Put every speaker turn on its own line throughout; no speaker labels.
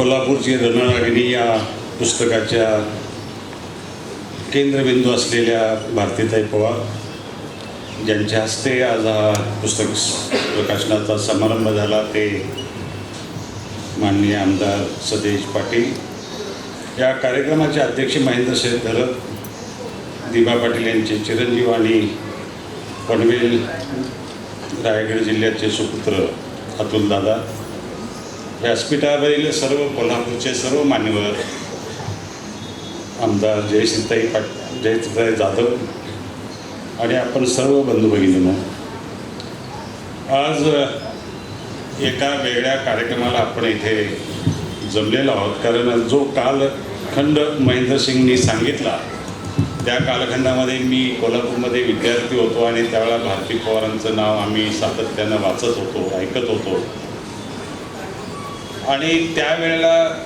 कोल्हापूरची रणरागिणी या पुस्तकाच्या केंद्रबिंदू असलेल्या भारतीताई पवार ज्यांच्या हस्ते आज हा पुस्तक प्रकाशनाचा समारंभ झाला ते माननीय आमदार सदेश पाटील. या कार्यक्रमाचे अध्यक्ष महेंद्र शेठ धरत दिबा पाटील यांचे चिरंजीव आणि पनवेल रायगड जिल्ह्याचे सुपुत्र अतुलदादा. व्यासपीठावरील सर्व कोल्हापूरचे सर्व मान्यवर आमदार जयसिंताई पाट जयसिंताई जाधव आणि आपण सर्व बंधू भगिनींनो आज एका वेगळ्या कार्यक्रमाला आपण इथे जमलेलो आहोत. कारण जो कालखंड महेंद्र सिंगनी सांगितला त्या कालखंडामध्ये मी कोल्हापूरमध्ये विद्यार्थी होतो आणि त्यावेळेला भारती पवारांचं नाव आम्ही सातत्यानं वाचत होतो ऐकत होतो. आणि त्यावेळेला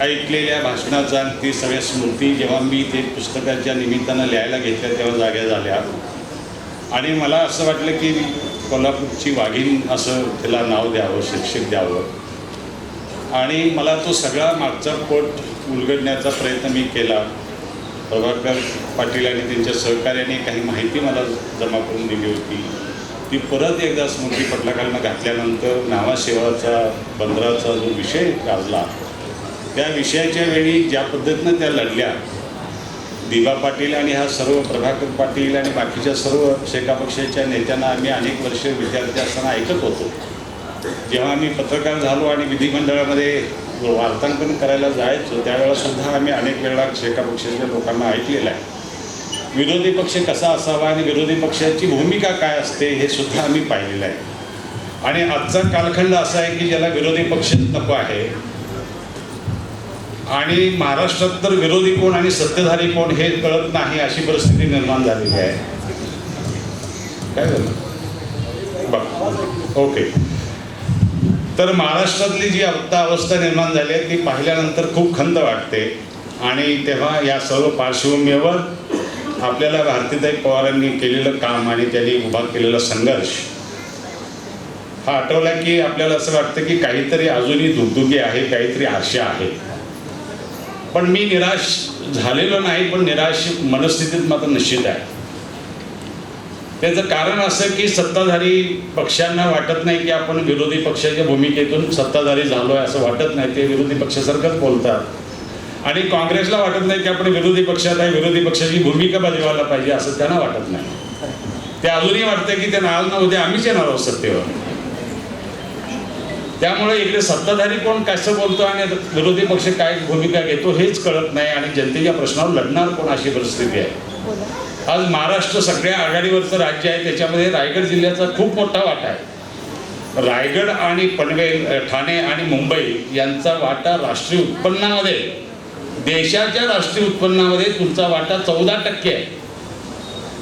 ऐकलेल्या भाषणाचा ती सगळ्या स्मृती जेव्हा मी ते पुस्तकाच्या निमित्तानं लिहायला घेतल्या तेव्हा जाग्या झाल्या. आणि मला असं वाटलं की कोल्हापूरची वाघीण असं त्याला नाव द्यावं शिक्षक द्यावं. आणि मला तो सगळा मागचा पोट उलगडण्याचा प्रयत्न मी केला. प्रभाकर पाटील आणि त्यांच्या सहकार्याने काही माहिती मला जमा करून दिली होती. ती परत एकदा स्मृती पटलाखालनं घातल्यानंतर नावासेवाचा बंदराचा जो विषय गाजला त्या विषयाच्या वेळी ज्या पद्धतीनं त्या लढल्या दिबा पाटील आणि हा सर्व प्रभाकर पाटील आणि बाकीच्या सर्व शेका पक्षाच्या नेत्यांना आम्ही अनेक वर्ष विद्यार्थी असताना ऐकत होतो. जेव्हा आम्ही पत्रकार झालो आणि विधिमंडळामध्ये वार्तांकन करायला जायचो त्यावेळेलासुद्धा आम्ही अनेक वेळा शेका पक्षाच्या लोकांना ऐकलेलं आहे. विरोधी पक्ष कसा असावा आणि विरोधी पक्षाची भूमिका काय असते हे सुद्धा आम्ही पाहिलेलं आहे. आणि आजचा कालखंड असा आहे की ज्याला विरोधी पक्ष नको आहे. आणि महाराष्ट्रात तर विरोधी कोण आणि सत्तेधारी कोण हे कळत नाही अशी परिस्थिती निर्माण झालेली आहे. काय झालं? बघ. ओके. तर महाराष्ट्रातली जी आत्ता अवस्था निर्माण झाली आहे ती पाहिल्यानंतर खूप खंत वाटते. आणि तेव्हा या सर्व पार्श्वभूमीवर आपल्याला भारतीताई पवारांनी केलेलं काम आणि त्यांनी उभा केलेला संघर्ष हा आठवला की आपल्याला असं वाटतं की काहीतरी अजूनही दुगदुगी आहे काहीतरी आशा आहे. पण मी निराश झालेलो नाही पण निराश मनस्थितीत मात्र निश्चित आहे. त्याचं कारण असं की सत्ताधारी पक्षांना वाटत नाही की आपण विरोधी पक्षाच्या भूमिकेतून सत्ताधारी झालो आहे असं वाटत नाही. ते विरोधी पक्षासारखंच बोलतात. आणि काँग्रेसला वाटत नाही की आपण विरोधी पक्षात आहे विरोधी पक्षाची भूमिका बजवायला पाहिजे असं त्यांना वाटत नाही. ते अजूनही वाटतं की ते नाव नव्हते आम्हीच येणार आहोत सत्तेवर. त्यामुळे इकडे सत्ताधारी कोण कसं बोलतो आणि विरोधी पक्ष काय भूमिका घेतो हेच कळत नाही आणि जनतेच्या प्रश्नावर लढणार कोण अशी परिस्थिती आहे? आज महाराष्ट्र सगळ्या आघाडीवरचं राज्य आहे त्याच्यामध्ये रायगड जिल्ह्याचा खूप मोठा वाटा आहे. रायगड आणि पनवेल ठाणे आणि मुंबई यांचा वाटा राष्ट्रीय उत्पन्नामध्ये देशाच्या राष्ट्रीय उत्पन्नामध्ये तुमचा वाटा चौदा टक्के आहे.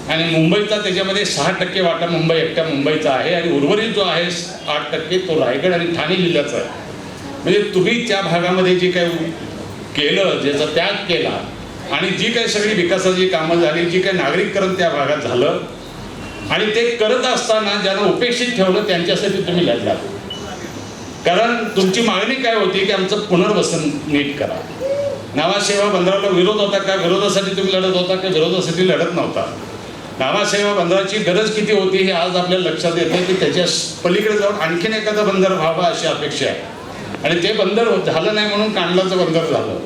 आणि मुंबईचा त्याच्यामध्ये सहा टक्के वाटा मुंबई एकट्या मुंबईचा आहे. आणि उर्वरित जो आहे आठ टक्के तो रायगड आणि ठाणे जिल्ह्याचा आहे. म्हणजे तुम्ही त्या भागामध्ये जे काही केलं ज्याचा त्याग केला आणि जी काही सगळी विकासाची कामं झाली जी काही नागरिककरण त्या भागात झालं आणि ते करत असताना ज्यांना उपेक्षित ठेवलं त्यांच्यासाठी तुम्ही लढला कारण तुमची मागणी काय होती की आमचं पुनर्वसन नीट करा. नावासेवा बंदराला विरोध होता का? विरोधासाठी तुम्ही लढत होता का? विरोधासाठी लढत नव्हता. नावासेवा बंदराची गरज किती होती हे आज आपल्याला लक्षात येतं की त्याच्या पलीकडे जाऊन आणखीन एखादं बंदर व्हावा अशी अपेक्षा आहे. आणि ते बंदर झालं नाही म्हणून कांडलाचं बंदर झालं.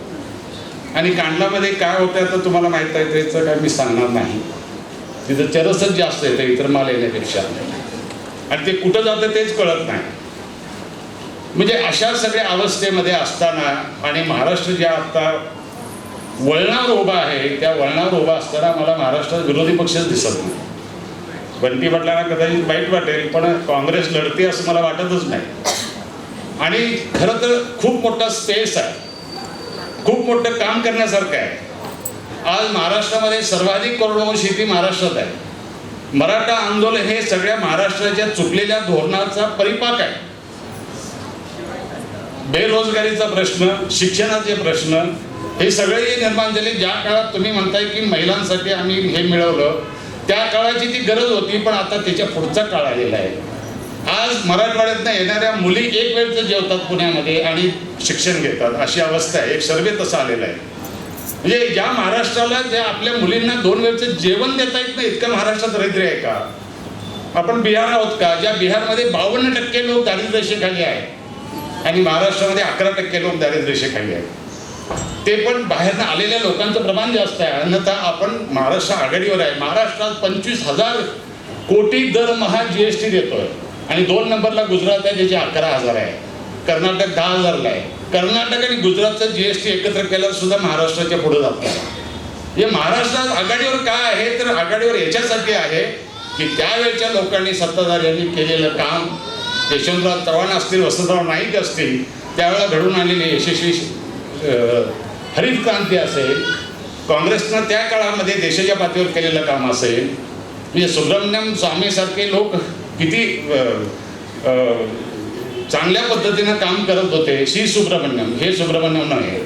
आणि कांडलामध्ये काय होतं तर तुम्हाला माहीत आहे त्याचं काय मी सांगणार नाही. तिथं चरसच जास्त येतं इतर माल येण्यापेक्षा. आणि ते कुठं जातं तेच कळत नाही. म्हणजे अशा सगळ्या अवस्थेमध्ये असताना आणि महाराष्ट्र ज्या आता वळणावर उभा आहे त्या वळणावर उभा असताना मला महाराष्ट्रात विरोधी पक्षच दिसत नाही. बंटी पाटलांना कदाचित वाईट वाटेल पण काँग्रेस लढते असं मला वाटतच नाही. आणि खरं तर खूप मोठा स्पेस आहे. खूप मोठं काम करण्यासारखं आहे. आज महाराष्ट्रामध्ये सर्वाधिक कोरडवाहू शेती महाराष्ट्रात आहे. मराठा आंदोलन हे सगळ्या महाराष्ट्राच्या चुकलेल्या धोरणाचा परिपाक आहे. बेरोजगारीचा प्रश्न शिक्षणाचे प्रश्न हे सगळे निर्माण झाले ज्या काळात तुम्ही म्हणताय की महिलांसाठी आम्ही हे मिळवलं त्या काळाची ती गरज होती पण आता त्याच्या पुढचा काळ आलेला आहे. आज मराठवाड्यातनं येणाऱ्या मुली एक वेळचं जेवतात पुण्यामध्ये आणि शिक्षण घेतात अशी अवस्था आहे. एक सर्वे तसा आलेला आहे. म्हणजे ज्या महाराष्ट्राला ज्या आपल्या मुलींना दोन वेळचं जेवण देता येत नाही इतकं महाराष्ट्रात दरिद्र आहे का? आपण बिहार आहोत का? ज्या बिहारमध्ये बावन्न टक्के लोक दारिद्र्य रेषेखाली आहे आणि महाराष्ट्रामध्ये अकरा टक्के लोक दारिद्र्यरेषेखाली आहेत. ते पण बाहेरनं आलेल्या लोकांचं प्रमाण जास्त आहे. अन्यथा आपण महाराष्ट्र आघाडीवर आहे. महाराष्ट्रात पंचवीस हजार कोटी दरमहा जी एस टी देतोय. आणि दोन नंबरला गुजरात आहे ज्याचे अकरा हजार आहे. कर्नाटक दहा हजारला आहे. कर्नाटक आणि गुजरातचं जी एस टी एकत्र केल्यावर सुद्धा महाराष्ट्राच्या पुढे जात हे महाराष्ट्रात आघाडीवर काय आहे? तर आघाडीवर याच्यासाठी आहे की त्यावेळच्या लोकांनी सत्ताधाऱ्यांनी केलेलं काम यशवंतराव चव्हाण असतील वसंतराव नाईक असतील त्यावेळेला घडून आलेली यशस्वी हरित क्रांती असेल काँग्रेसनं त्या काळामध्ये देशाच्या पातळीवर केलेलं काम असेल म्हणजे सुब्रमण्यम स्वामीसारखे लोक किती चांगल्या पद्धतीनं काम करत होते श्री सुब्रमण्यम. हे सुब्रमण्यम नाही.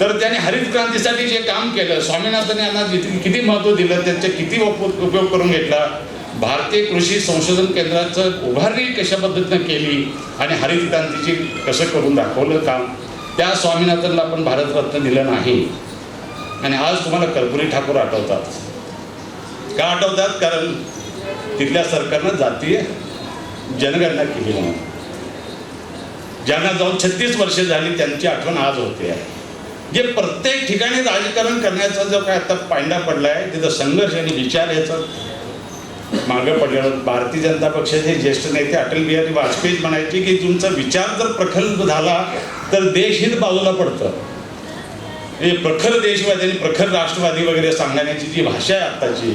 तर त्याने हरित क्रांतीसाठी जे काम केलं स्वामीनाथन यांना किती महत्त्व दिलं त्यांचे किती उप- उपयोग करून घेतला भारतीय कृषी संशोधन केंद्राचं उभारणी कशा पद्धतीनं केली आणि हरित क्रांतीची कसं करून दाखवलं काम त्या स्वामीनाथनला आपण भारतरत्न दिलं नाही. आणि आज तुम्हाला कर्पुरी ठाकूर आठवतात. का आठवतात? कारण तिथल्या सरकारनं जातीय जनगणना केली म्हणून ज्यांना जाऊन छत्तीस वर्षे झाली त्यांची आठवण आज होते. आहे जे प्रत्येक ठिकाणी राजकारण करण्याचा जो काय आता पायंडा पडला आहे तिथं संघर्ष आणि विचार याचा मागं पडलेलं भारतीय जनता पक्षाचे ज्येष्ठ नेते अटल बिहारी वाजपेयी म्हणायचे की तुमचा विचार जर प्रखल्प झाला तर देश हित बाजूला पडतं. हे प्रखर देशवादी आणि प्रखर राष्ट्रवादी वगैरे सांगण्याची जी भाषा आहे आत्ताची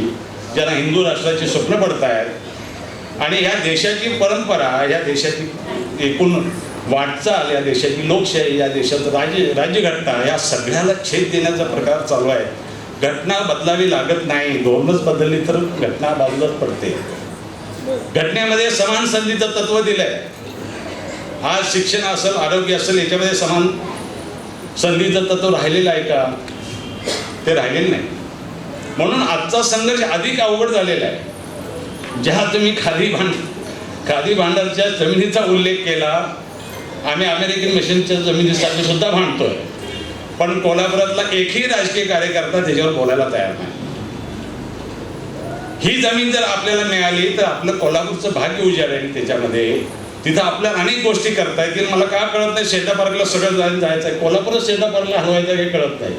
ज्यांना हिंदू राष्ट्राची स्वप्न पडत आहेत आणि ह्या देशाची परंपरा ह्या देशाची एकूण वाटचाल या देशाची लोकशाही या देशाचं राज्य राज्यघटना या सगळ्याला छेद देण्याचा प्रकार चालू आहे. घटना बदलावी लागत नाही. धोरणच बदलली तर घटना बदलत पडते. घटनेमध्ये समान संधीचं तत्व दिलंय. आज शिक्षण असेल आरोग्य असेल याच्यामध्ये समान संधीचं तत्व राहिलेलं आहे का? ते राहिलेलं नाही. म्हणून आजचा संघर्ष अधिक अवघड झालेला आहे. ज्या तुम्ही खादी भांड खादी भांडारच्या जमिनीचा उल्लेख केला आम्ही अमेरिकन मिशनच्या जमिनीसाठी सुद्धा भांडतोय. पण कोल्हापुरातला एकही राजकीय कार्यकर्ता त्याच्यावर बोलायला तयार नाही. ही जमीन जर आपल्याला मिळाली तर आपलं कोल्हापूरचं भाग्य उजाडेल त्याच्यामध्ये. तिथं आपल्या अनेक गोष्टी करता येतील. मला का कळत नाही शेंडा पार्कला सगळं जायचं जायचं आहे. कोल्हापूरच शेंडा पार्कला हलवायचं हे कळत नाही.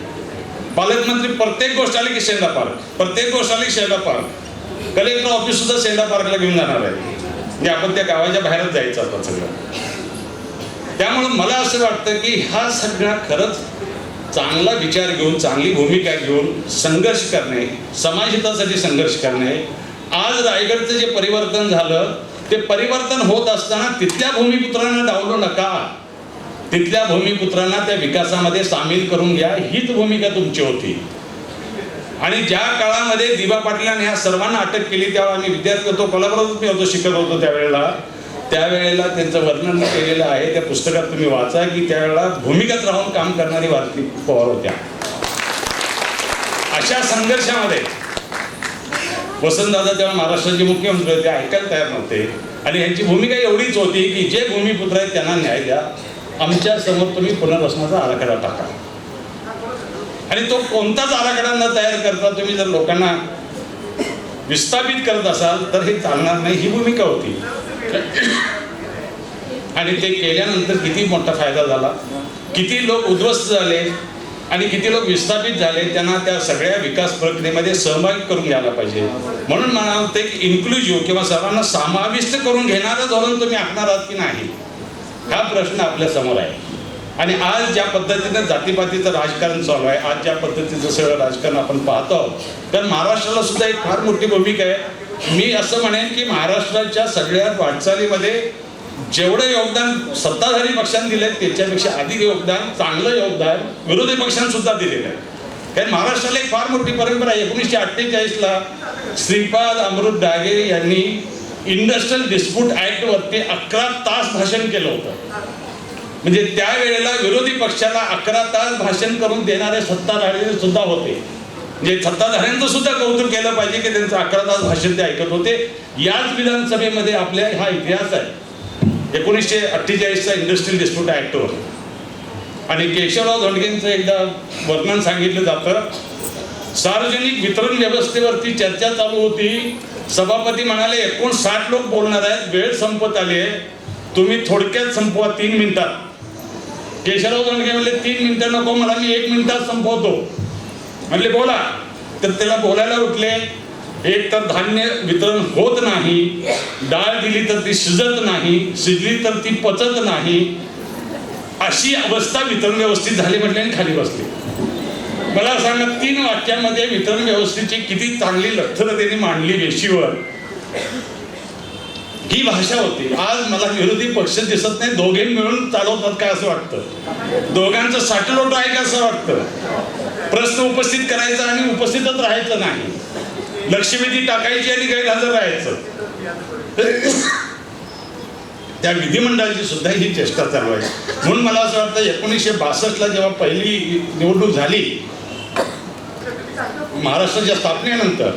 पालकमंत्री प्रत्येक गोष्ट आली की शेंदा पार्क प्रत्येक गोष्ट आली की शेंदा पार्क कलेक्टर ऑफिस सुद्धा शेंदा पार्कला घेऊन जाणार आहे. म्हणजे आपण त्या गावाच्या बाहेरच जायचं आता सगळं. त्यामुळं मला असं वाटतं की हा सगळा खरंच चांगला विचार घेऊन चांगली भूमिका घेऊन संघर्ष करणे समाजहितासाठी संघर्ष करणे आज रायगडचं जे परिवर्तन झालं ते परिवर्तन होत असताना तिथल्या भूमिपुत्रांना डावलो नका. तिथल्या भूमिपुत्रांना त्या विकासामध्ये सामील करून घ्या. हीच भूमिका तुमची होती. आणि ज्या काळामध्ये दिबा पाटलांनी ह्या सर्वांना अटक केली तेव्हा आम्ही विद्यार्थी होतो कोल्हापुरातच मी होतो शिकत होतो त्यावेळेला त्यावेळेला त्यांचं वर्णन केलेलं आहे त्या पुस्तकात तुम्ही वाचा की त्यावेळेला भूमिगत राहून काम करणारी भारती पवार होत्या. अशा संघर्षामध्ये वसंतदादा तेव्हा महाराष्ट्राचे मुख्यमंत्री होते ऐकायला तयार नव्हते. आणि यांची भूमिका एवढीच होती की जे भूमिपुत्र आहेत त्यांना न्याय द्या. आमच्यासमोर तुम्ही पुनर्वसनाचा आराखडा टाका. आणि तो कोणताच आराखडा न तयार करता तुम्ही जर लोकांना विस्थापित करत असाल तर हे चालणार नाही. ही भूमिका होती. आणि ते केल्यानंतर किती मोठा फायदा झाला. किती लोक उद्ध्वस्त झाले आणि किती लोक विस्थापित झाले त्यांना त्या सगळ्या विकास प्रक्रियेमध्ये सहभागी करून घ्यायला पाहिजे. म्हणून मला ते इन्क्लुझिव्ह किंवा सर्वांना समाविष्ट करून घेणारं धोरण तुम्ही आखणार आहात की नाही? हा प्रश्न आपल्यासमोर आहे. आणि आज ज्या पद्धतीनं जातीपातीचं राजकारण चालू आहे आज ज्या पद्धतीचं सगळं राजकारण आपण पाहतो आहोत तर महाराष्ट्राला सुद्धा एक फार मोठी भूमिका आहे. मी असं म्हणेन की महाराष्ट्राच्या सगळ्या वाटचालीमध्ये जेवढं योगदान सत्ताधारी पक्षांनी दिले त्याच्यापेक्षा अधिक योगदान चांगलं योगदान विरोधी पक्षांनी सुद्धा दिलेलं आहे. कारण महाराष्ट्राला एक फार मोठी परंपरा आहे. एकोणीसशे अठ्ठेचाळीसला श्रीपाद अमृत डागे यांनी इंडस्ट्रियल डिस्प्यूट ऍक्टवरती अकरा तास भाषण केलं होतं. म्हणजे त्यावेळेला विरोधी पक्षाला अकरा तास भाषण करून देणारे सत्ताधारी सुद्धा होते. म्हणजे सत्ताधाऱ्यांचं सुद्धा कौतुक केलं पाहिजे की त्यांचं अकरा तास भाषण ते ऐकत होते. याच विधानसभेमध्ये आपल्या हा इतिहास आहे. एकोणीसशे अठ्ठेचाळीसचा इंडस्ट्रियल डिस्प्यूट ऍक्टवर आणि केशवराव धोंडगेंचं एकदा वर्णन सांगितलं जातं सार्वजनिक वितरण व्यवस्थेवरती चर्चा चालू होती. सभापती म्हणाले एकूण साठ लोक बोलणार आहेत वेळ संपत आली आहे. तुम्ही थोडक्यात संपवा तीन मिनिटात. केशवराव धोंडगे म्हणले तीन मिनिटं नको मला मी एक मिनिटात संपवतो. म्हणले बोला. तर त्याला बोलायला उठले. एक तर धान्य वितरण होत नाही डाळ दिली तर ती शिजत नाही शिजली तर ती पचत नाही. अशी अवस्था वितरण व्यवस्थित झाली म्हटली आणि खाली बसली. मला सांगा तीन वाक्यामध्ये वितरण व्यवस्थेची किती चांगली लक्षणं त्यांनी मांडली वेशीवर. ही भाषा होती. आज मला विरोधी पक्ष दिसत नाही. दोघे मिळून चालवतात काय असं वाटतं? दोघांचं साठलोट आहे का असं वाटतं? प्रश्न उपस्थित करायचा आणि उपस्थितच राहायचं नाही. लक्षवेधी टाकायची आणि गैरहजर राहायचं. त्या विधिमंडळाची सुद्धा ही चेष्टा चालू आहे म्हणून मला असं वाटतं एकोणीसशे बासष्टला जेव्हा पहिली निवडणूक झाली महाराष्ट्राच्या स्थापनेनंतर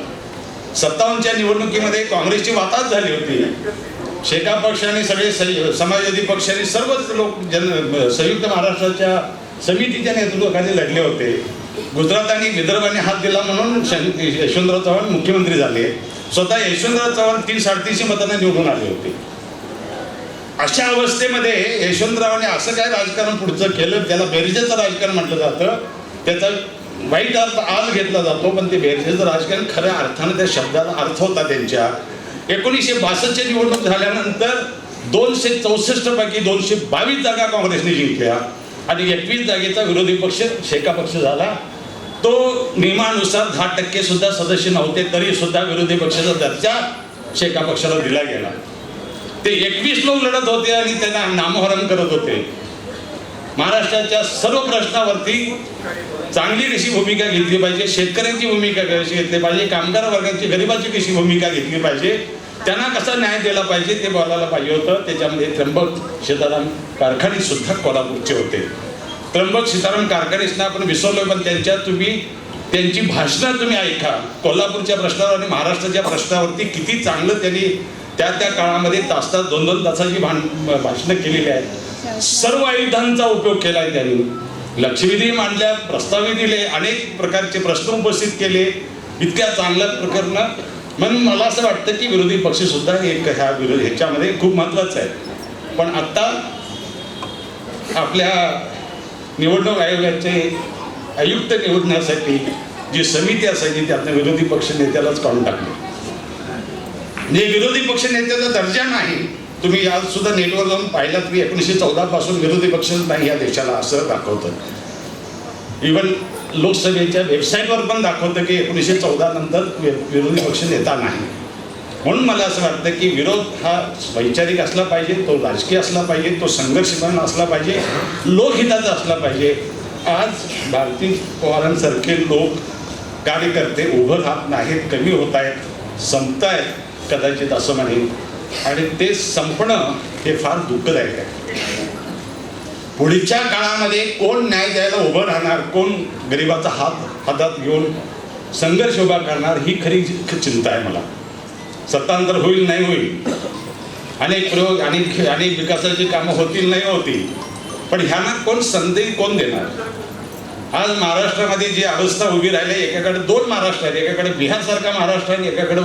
सत्तावन्नच्या निवडणुकीमध्ये काँग्रेसची वाताच झाली होती. शेका पक्षाने सगळे समाजवादी पक्षाने सर्वच लोक जन संयुक्त महाराष्ट्राच्या समितीच्या नेतृत्वाखाली लढले होते. गुजरात आणि विदर्भाने हात दिला म्हणून यशवंतराव चव्हाण मुख्यमंत्री झाले. स्वतः यशवंतराव चव्हाण तीन साडेतीनशे मतांना निवडून आले होते. अशा अवस्थेमध्ये यशवंतरावांनी असं काय राजकारण पुढचं केलं? त्याला बेरजेचं राजकारण म्हटलं जातं. त्याचा वाईट अर्थ आज घेतला जातो पण ते बेरजेचं राजकारण खऱ्या अर्थानं त्या शब्दाला अर्थ होता त्यांच्या. एकोणीसशे बासष्टच्या निवडणूक झाल्यानंतर दोनशे चौसष्ट पैकी दोनशे बावीस जागा काँग्रेसने जिंकल्या आणि एकवीस जागेचा विरोधी पक्ष शेका पक्ष झाला. तो नियमानुसार दहा टक्के सुद्धा सदस्य नव्हते तरी सुद्धा विरोधी पक्षाचा दर्जा शेका पक्षाला दिला गेला. ते एकवीस लोक लढत होते आणि त्यांना नामहरण करत होते. महाराष्ट्राच्या सर्व प्रश्नावरती चांगली कशी भूमिका घेतली पाहिजे शेतकऱ्यांची भूमिका कशी घेतली पाहिजे कामगार वर्गाची गरिबाची कशी भूमिका घेतली पाहिजे त्यांना कसा न्याय दिला पाहिजे ते बोलायला पाहिजे होतं. त्याच्यामध्ये त्र्यंबक सीताराम कारखाने सुद्धा कोल्हापूरचे होते. त्र्यंबक सीताराम कारखानेसना आपण विसरलो पण त्यांच्या तुम्ही त्यांची भाषणं तुम्ही ऐका. कोल्हापूरच्या प्रश्नावर आणि महाराष्ट्राच्या प्रश्नावरती किती चांगलं त्यांनी त्या त्या काळामध्ये तास तास दोन दोन तासाची भांड भाषणं केलेली आहेत. सर्व आयुधांचा उपयोग केला आहे त्यांनी. लक्षवेधी मांडल्या प्रस्तावे दिले अनेक प्रकारचे प्रश्न उपस्थित केले. इतक्या चांगल्या प्रकरणं. म्हणून मला असं वाटतं की विरोधी पक्ष सुद्धा एक ह्या विरोध ह्याच्यामध्ये खूप महत्वाचं आहे. पण आत्ता आपल्या निवडणूक आयोगाचे आयुक्त निवडण्यासाठी जी समिती असायची त्यातनं विरोधी पक्ष नेत्यालाच काढून टाकले. म्हणजे विरोधी पक्ष नेत्याचा दर्जा नाही. तुम्ही आज सुद्धा नेटवर जाऊन पाहिलात की एकोणीसशे चौदा पासून विरोधी पक्ष नाही या देशाला असं दाखवतं. इवन लोकसभेच्या वेबसाईटवर पण दाखवतं की एकोणीसशे चौदा नंतर वि- विरोधी पक्ष नेता नाही. म्हणून मला असं वाटतं की विरोध हा वैचारिक असला पाहिजे तो राजकीय असला पाहिजे तो संघर्षपूर्ण असला पाहिजे लोकहिताचा असला पाहिजे. आज भारतीय पवारांसारखे लोक कार्यकर्ते उभं राहत नाहीत कमी होत आहेत संपत आहेत कदाचित असं म्हणेन. आणि ते संपणं हे फार दुःखदायक आहे. पुढच्या काळामध्ये कोण न्याय द्यायला उभं राहणार कोण गरिबाचा हात हातात घेऊन संघर्ष उभा करणार ही खरी चिंता आहे मला. सत्तांतर होईल नाही होईल. अनेक प्रयोग अनेक अनेक विकासाची कामं होतील नाही होतील. पण ह्यांना कोण संधी कोण देणार? आज महाराष्ट्रामध्ये जी अवस्था उभी राहिली एकाकडे दोन महाराष्ट्र आहेत एकाकडे बिहारसारखा महाराष्ट्र आहे आणि एकाकडे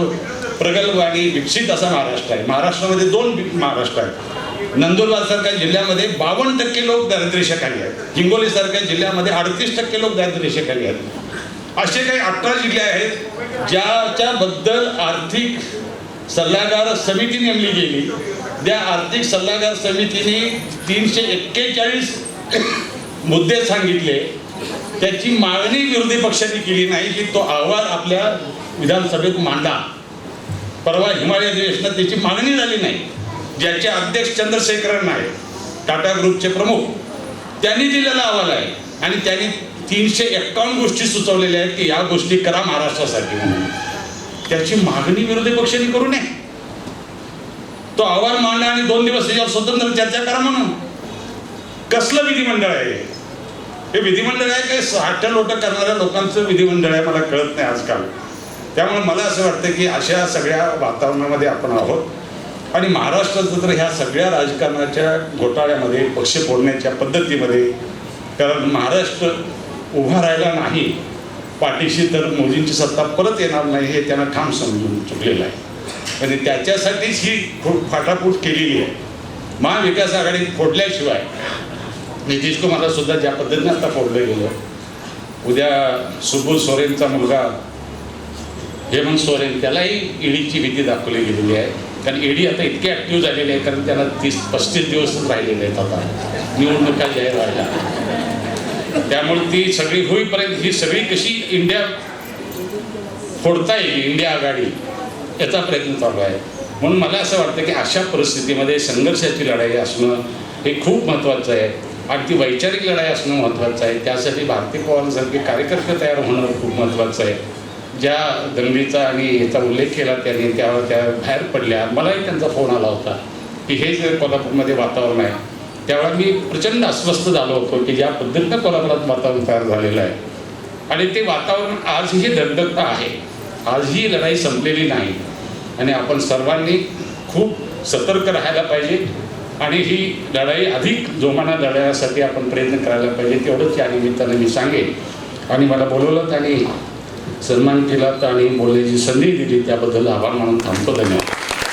प्रगल्भ आणि विकसित असा महाराष्ट्र आहे. महाराष्ट्रामध्ये दोन महाराष्ट्र आहेत. नंदुरबार सारख्या जिल्ह्यामध्ये बावन्न टक्के लोक दारिद्र्यरेषेखाली आहेत. हिंगोली सारख्या जिल्ह्यामध्ये अडतीस टक्के लोक दारिद्र्यरेषेखाली आहेत. असे काही अठरा जिल्हे आहेत ज्याच्याबद्दल आर्थिक सल्लागार समिती नेमली गेली त्या आर्थिक सल्लागार समितीने तीनशे एक्केचाळीस मुद्दे सांगितले. त्याची मागणी विरोधी पक्षाने केली नाही की तो अहवाल आपल्या विधानसभेत मांडा. परवा हिमालय अधिवेशनात त्याची मागणी झाली नाही. ज्याचे अध्यक्ष चंद्रशेखरन आहे टाटा ग्रुपचे प्रमुख. त्यांनी दिलेला अहवाल आहे. आणि त्यांनी तीनशे एक्कावन्न गोष्टी सुचवलेल्या आहेत की या गोष्टी करा महाराष्ट्रासाठी म्हणून. त्याची मागणी विरोधी पक्षांनी करू नये. तो अहवाल मांडा आणि दोन दिवस त्याच्यावर स्वतंत्र चर्चा करा म्हणून. कसलं विधिमंडळ आहे हे? विधिमंडळ आहे की साठ्या लोट करणाऱ्या लोकांचं विधिमंडळ आहे मला कळत नाही आजकाल. त्यामुळे मला असं वाटतं की अशा सगळ्या वातावरणामध्ये आपण आहोत. आणि महाराष्ट्राचं तर ह्या सगळ्या राजकारणाच्या घोटाळ्यामध्ये पक्ष फोडण्याच्या पद्धतीमध्ये कारण महाराष्ट्र उभा राहिला नाही पाठीशी तर मोदींची सत्ता परत येणार नाही हे त्यांना ठाम समजून चुकलेलं आहे. आणि त्याच्यासाठीच ही खूप फाटाफूट केलेली आहे. महाविकास आघाडी फोडल्याशिवाय नितीश कुमारला सुद्धा ज्या पद्धतीने आता फोडलं गेलं उद्या सुबोध सोरेनचा मुलगा हेमंत सोरेन त्यालाही ईडीची भीती दाखवली गेलेली आहे. कारण ईडी आता इतके ॲक्टिव्ह झालेले आहे कारण त्यांना तीस पस्तीस दिवसच राहिलेले आहेत आता. निवडणुका जाहीर व्हायला त्यामुळे ती सगळी होईपर्यंत ही सगळी कशी इंडिया फोडता येईल इंडिया आघाडी याचा प्रयत्न चालू आहे. म्हणून मला असं वाटतं की अशा परिस्थितीमध्ये संघर्षाची लढाई असणं हे खूप महत्त्वाचं आहे. आणि ती वैचारिक लढाई असणं महत्त्वाचं आहे. त्यासाठी भारतीय पवारांसारखे कार्यकर्ते तयार होणं खूप महत्त्वाचं आहे. ज्या दंगलीचा आणि याचा उल्लेख केला त्यांनी त्यावर त्या बाहेर पडल्या. मलाही त्यांचा फोन आला होता की हे जे कोल्हापूरमध्ये वातावरण आहे त्यावेळा मी प्रचंड अस्वस्थ झालो होतो की ज्या पद्धतीनं कोल्हापुरात वातावरण तयार झालेलं आहे. आणि ते वातावरण आजही दगदगत आहे. आजही ही लढाई संपलेली नाही. आणि आपण सर्वांनी खूप सतर्क राहायला पाहिजे. आणि ही लढाई अधिक जोमानं लढण्यासाठी आपण प्रयत्न करायला पाहिजे तेवढंच या निमित्तानं मी सांगेन. आणि मला बोलवलं आणि सन्मान केला आणि बोलण्याची संधी दिली त्याबद्दल आभार मानून थांबतो. धन्यवाद.